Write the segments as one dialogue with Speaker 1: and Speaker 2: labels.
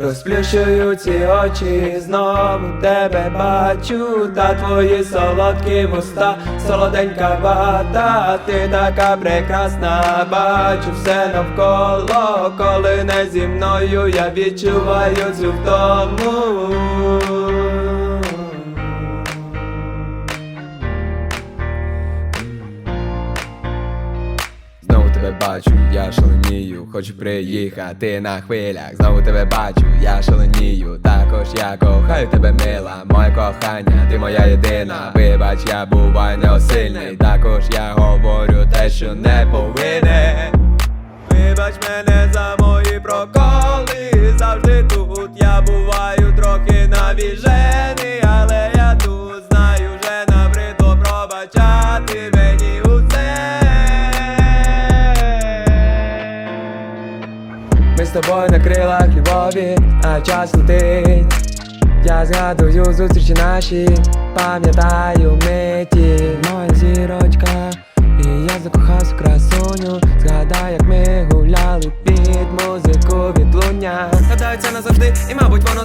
Speaker 1: Розплющую ці очі, знову тебе бачу, та твої солодкі вуста, солоденька вата, ти така прекрасна, бачу все навколо, коли не зі мною я відчуваю цю втому. Тебе бачу, я шаленію, хочу приїхати на хвилях. Знову тебе бачу, я шаленію. Також я кохаю тебе, мила, моє кохання, ти моя єдина. Вибач, я буваю неосильний. Також я говорю те, що не повинен. Вибач мене за з тобою на крилах любові, а час летить. Я згадую зустрічі наші, пам'ятаю миті, моя зірочка, і я закохався в красуню. Згадай, як ми гуляли під музику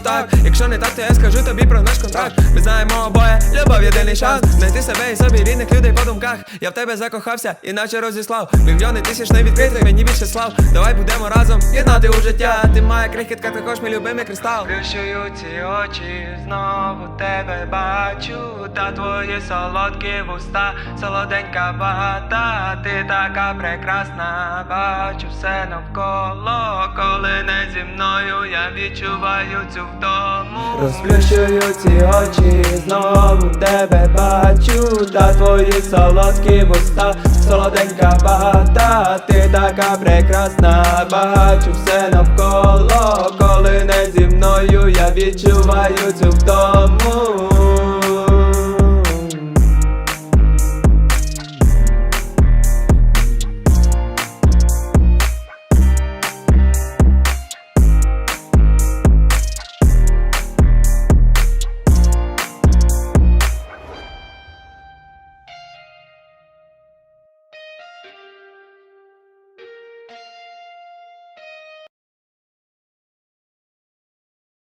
Speaker 1: так. Якщо не так, то я скажу тобі про наш контракт. Ми знаємо обоє, любов єдиний шанс. Знайти себе і собі рідних людей по думках. Я в тебе закохався, іначе розіслав. Мільйони тисяч не відкритих, мені більше слав. Давай будемо разом єднати у життя. Ти моя крихітка, також мій любимий кристал. Плющую ці очі, знову тебе бачу. Та твої солодкі вуста, солоденька вата. Ти така прекрасна, бачу все навколо. Коли не зі мною я відчуваю цю втому. Розплющую ці очі, знову тебе бачу. Та твої солодкі вуста, солоденька бата, Ти така прекрасна, бачу все навколо. Коли не зі мною я відчуваю цю втому.